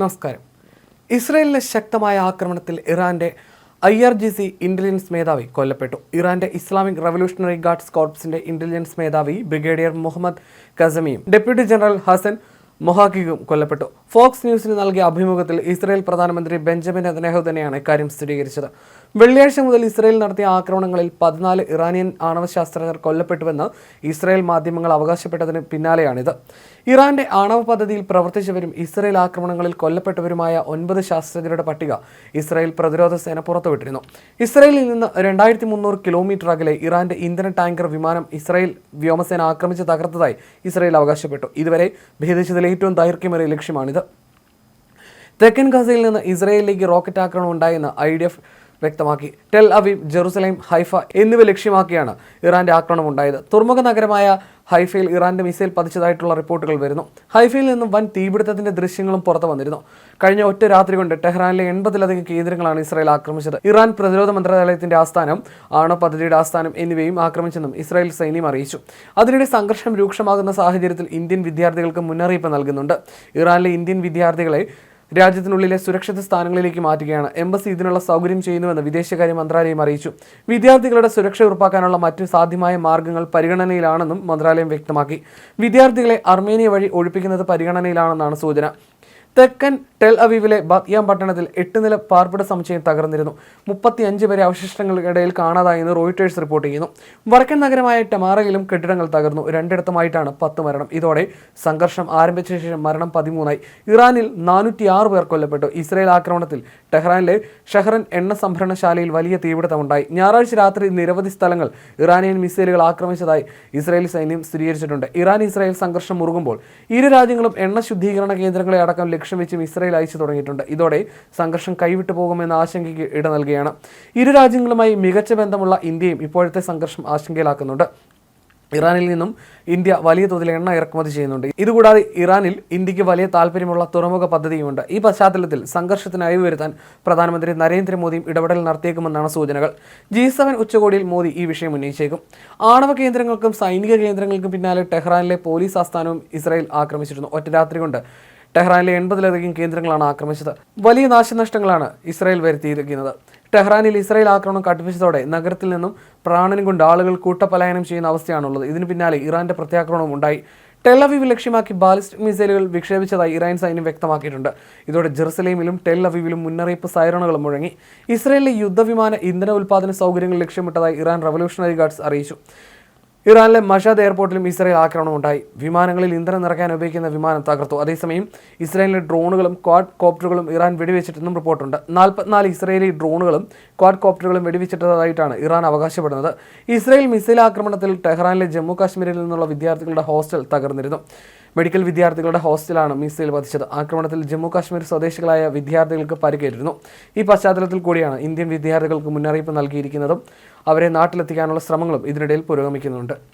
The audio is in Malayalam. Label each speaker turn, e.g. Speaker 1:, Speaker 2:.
Speaker 1: നമസ്കാരം. ഇസ്രയേലിലെ ശക്തമായ ആക്രമണത്തിൽ ഇറാന്റെ I R G C intelligence മേധാവി കൊല്ലപ്പെട്ടു. ഇറാന്റെ ഇസ്ലാമിക് റവല്യൂഷണറി ഗാർഡ്സ് കോർപ്സിന്റെ ഇന്റലിജൻസ് മേധാവി ബ്രിഗേഡിയർ മുഹമ്മദ് കസമിയും ഡെപ്യൂട്ടി ജനറൽ ഹസൻ മൊഹാക്കിയും കൊല്ലപ്പെട്ടു. ഫോക്സ് ന്യൂസിന് നൽകിയ അഭിമുഖത്തിൽ ഇസ്രായേൽ പ്രധാനമന്ത്രി ബെഞ്ചമിൻ നെതന്യാഹു തന്നെയാണ് ഇക്കാര്യം സ്ഥിരീകരിച്ചത്. വെള്ളിയാഴ്ച മുതൽ ഇസ്രയേൽ നടത്തിയ ആക്രമണങ്ങളിൽ പതിനാല് ഇറാനിയൻ ആണവശാസ്ത്രജ്ഞർ കൊല്ലപ്പെട്ടുവെന്ന് ഇസ്രയേൽ മാധ്യമങ്ങൾ അവകാശപ്പെട്ടതിന് പിന്നാലെയാണിത്. ഇറാന്റെ ആണവ പദ്ധതിയിൽ പ്രവർത്തിച്ചവരും ഇസ്രയേൽ ആക്രമണങ്ങളിൽ കൊല്ലപ്പെട്ടവരുമായ ഒൻപത് ശാസ്ത്രജ്ഞരുടെ പട്ടിക ഇസ്രയേൽ പ്രതിരോധ സേന പുറത്തുവിട്ടിരുന്നു. ഇസ്രയേലിൽ നിന്ന് രണ്ടായിരത്തി മുന്നൂറ് കിലോമീറ്റർ അകലെ ഇറാന്റെ ഇന്ധന ടാങ്കർ വിമാനം ഇസ്രയേൽ വ്യോമസേന ആക്രമിച്ച് തകർത്തതായി ഇസ്രയേൽ അവകാശപ്പെട്ടു. ഇതുവരെ ഭേദിച്ചതിൽ ഏറ്റവും ദൈർഘ്യമേറിയ ലക്ഷ്യമാണിത്. തെക്കൻ ഗസയിൽ നിന്ന് ഇസ്രയേലിലേക്ക് റോക്കറ്റ് ആക്രമണം ഉണ്ടായെന്ന് ഐ ഡി എഫ് വ്യക്തമാക്കി. ടെൽ അവീബ് ജെറുസലേം ഹൈഫ എന്നിവ ലക്ഷ്യമാക്കിയാണ് ഇറാന്റെ ആക്രമണം ഉണ്ടായത്. തുറമുഖ നഗരമായ ഹൈഫയിൽ ഇറാന്റെ മിസൈൽ പതിച്ചതായിട്ടുള്ള റിപ്പോർട്ടുകൾ വരുന്നു. ഹൈഫയിൽ നിന്നും വൻ തീപിടുത്തത്തിന്റെ ദൃശ്യങ്ങളും പുറത്തു വന്നിരുന്നു. കഴിഞ്ഞ ഒറ്റ രാത്രി കൊണ്ട് ടെഹ്റാനിലെ എൺപതിലധികം കേന്ദ്രങ്ങളാണ് ഇസ്രായേൽ ആക്രമിച്ചത്. ഇറാൻ പ്രതിരോധ മന്ത്രാലയത്തിന്റെ ആസ്ഥാനം ആണോ പദ്ധതിയുടെ ആസ്ഥാനം എന്നിവയും ആക്രമിച്ചെന്നും ഇസ്രായേൽ സൈന്യം അറിയിച്ചു. അതിനിടെ സംഘർഷം രൂക്ഷമാകുന്ന സാഹചര്യത്തിൽ ഇന്ത്യൻ വിദ്യാർത്ഥികൾക്ക് മുന്നറിയിപ്പ് നൽകുന്നുണ്ട്. ഇറാനിലെ ഇന്ത്യൻ വിദ്യാർത്ഥികളെ രാജ്യത്തിനുള്ളിലെ സുരക്ഷിത സ്ഥാനങ്ങളിലേക്ക് മാറ്റുകയാണ്. എംബസി ഇതിനുള്ള സൗകര്യം ചെയ്യുന്നുവെന്ന് വിദേശകാര്യ മന്ത്രാലയം അറിയിച്ചു. വിദ്യാർത്ഥികളുടെ സുരക്ഷ ഉറപ്പാക്കാനുള്ള മറ്റു സാധ്യമായ മാർഗങ്ങൾ പരിഗണനയിലാണെന്നും മന്ത്രാലയം വ്യക്തമാക്കി. വിദ്യാർത്ഥികളെ അർമേനിയ വഴി ഒഴിപ്പിക്കുന്നത് പരിഗണനയിലാണെന്നാണ് സൂചന. തെക്കൻ ടെൽ അവീവിലെ ബത്യാം പട്ടണത്തിൽ എട്ട് നില പാർപ്പിട സമുച്ചയം തകർന്നിരുന്നു. മുപ്പത്തിയഞ്ച് വരെ അവശിഷ്ടങ്ങൾക്കിടയിൽ കാണാതായെന്ന് റോയിട്ടേഴ്സ് റിപ്പോർട്ട് ചെയ്യുന്നു. വടക്കൻ നഗരമായ ടമാറയിലും കെട്ടിടങ്ങൾ തകർന്നു. രണ്ടിടത്തുമായിട്ടാണ് പത്ത് മരണം. ഇതോടെ സംഘർഷം ആരംഭിച്ച ശേഷം മരണം പതിമൂന്നായി. ഇറാനിൽ നാനൂറ്റി ആറ് പേർ കൊല്ലപ്പെട്ടു. ഇസ്രയേൽ ആക്രമണത്തിൽ ടെഹ്റാനിലെ ഷെഹ്റൻ എണ്ണ സംഭരണശാലയിൽ വലിയ തീപിടുത്തമുണ്ടായി. ഞായറാഴ്ച രാത്രി നിരവധി സ്ഥലങ്ങൾ ഇറാനിയൻ മിസൈലുകൾ ആക്രമിച്ചതായി ഇസ്രയേൽ സൈന്യം സ്ഥിരീകരിച്ചിട്ടുണ്ട്. ഇറാൻ ഇസ്രായേൽ സംഘർഷം മുറുകുമ്പോൾ ഇരു രാജ്യങ്ങളും എണ്ണ ശുദ്ധീകരണ കേന്ദ്രങ്ങളെ അടക്കം ലക്ഷ്യം വെച്ചും ഇസ്രായേൽ അയച്ചു തുടങ്ങിയിട്ടുണ്ട്. ഇതോടെ സംഘർഷം കൈവിട്ടു പോകുമെന്ന ആശങ്കയ്ക്ക് ഇട നൽകുകയാണ്. ഇരു രാജ്യങ്ങളുമായി മികച്ച ബന്ധമുള്ള ഇന്ത്യയും ഇപ്പോഴത്തെ സംഘർഷം ആശങ്കയിലാക്കുന്നുണ്ട്. ഇറാനിൽ നിന്നും ഇന്ത്യ വലിയ തോതിൽ എണ്ണ ഇറക്കുമതി ചെയ്യുന്നുണ്ട്. ഇതുകൂടാതെ ഇറാനിൽ ഇന്ത്യയ്ക്ക് വലിയ താല്പര്യമുള്ള തുറമുഖ പദ്ധതിയുമുണ്ട്. ഈ പശ്ചാത്തലത്തിൽ സംഘർഷത്തിന് അയവ് വരുത്താൻ പ്രധാനമന്ത്രി നരേന്ദ്രമോദിയും ഇടപെടൽ നടത്തിയേക്കുമെന്നാണ് സൂചനകൾ. ജി സെവൻ ഉച്ചകോടിയിൽ മോദി ഈ വിഷയം ഉന്നയിച്ചേക്കും. ആണവ കേന്ദ്രങ്ങൾക്കും സൈനിക കേന്ദ്രങ്ങൾക്കും പിന്നാലെ ടെഹ്റാനിലെ പോലീസ് ആസ്ഥാനവും ഇസ്രായേൽ ആക്രമിച്ചിരുന്നു. ഒറ്റ രാത്രി കൊണ്ട് ടെഹ്റാനിലെ എൺപതിലധികം കേന്ദ്രങ്ങളാണ് ആക്രമിച്ചത്. വലിയ നാശനഷ്ടങ്ങളാണ് ഇസ്രായേൽ വരുത്തിയിരിക്കുന്നത്. ടെഹ്റാനിൽ ഇസ്രായേൽ ആക്രമണം കടുപ്പിച്ചതോടെ നഗരത്തിൽ നിന്നും പ്രാണനും കൊണ്ട് ആളുകൾ കൂട്ടപലായനം ചെയ്യുന്ന അവസ്ഥയാണുള്ളത്. ഇതിന് പിന്നാലെ ഇറാന്റെ പ്രത്യാക്രമണം ഉണ്ടായി. ടെല്ലവീവ് ലക്ഷ്യമാക്കി ബാലിസ്റ്റിക് മിസൈലുകൾ വിക്ഷേപിച്ചതായി ഇറാൻ സൈന്യം വ്യക്തമാക്കിയിട്ടുണ്ട്. ഇതോടെ ജെറുസലേമിലും ടെൽ അവീവിലും മുന്നറിയിപ്പ് സൈറണുകളും മുഴങ്ങി. ഇസ്രയേലിലെ യുദ്ധവിമാന ഇന്ധന ഉൽപ്പാദന സൗകര്യങ്ങൾ ലക്ഷ്യമിട്ടതായി ഇറാൻ റവല്യൂഷണറി ഗാർഡ്സ് അറിയിച്ചു. ഇറാനിലെ മഷാദ് എയർപോർട്ടിലും ഇസ്രായേൽ ആക്രമണം ഉണ്ടായി. വിമാനങ്ങളിൽ ഇന്ധനം നിറയ്ക്കാൻ ഉപയോഗിക്കുന്ന വിമാനം തകർത്തു. അതേസമയം ഇസ്രായേലിലെ ഡ്രോണുകളും ക്വാഡ് കോപ്റ്ററുകളും ഇറാൻ വെടിവെച്ചിട്ടെന്നും റിപ്പോർട്ടുണ്ട്. നാൽപ്പത്തിനാല് ഇസ്രായേലി ഡ്രോണുകളും ക്വാഡ് കോപ്റ്ററുകളും വെടിവെച്ചിട്ടതായിട്ടാണ് ഇറാൻ അവകാശപ്പെടുന്നത്. ഇസ്രായേൽ മിസൈൽ ആക്രമണത്തിൽ ടെഹ്റാനിലെ ജമ്മു കാശ്മീരിൽ നിന്നുള്ള വിദ്യാർത്ഥികളുടെ ഹോസ്റ്റൽ തകർന്നിരുന്നു. മെഡിക്കൽ വിദ്യാർത്ഥികളുടെ ഹോസ്റ്റലാണ് മിസൈൽ പതിച്ചത് ആക്രമണത്തിൽ ജമ്മു കാശ്മീർ സ്വദേശികളായ വിദ്യാർത്ഥികൾക്ക് പരിക്കേറ്റിരുന്നു. ഈ പശ്ചാത്തലത്തിൽ കൂടിയാണ് ഇന്ത്യൻ വിദ്യാർത്ഥികൾക്ക് മുന്നറിയിപ്പ് നൽകിയിരിക്കുന്നതും അവരെ നാട്ടിലെത്തിക്കാനുള്ള ശ്രമങ്ങളും ഇതിനിടയിൽ പുരോഗമിക്കുന്നുണ്ട്.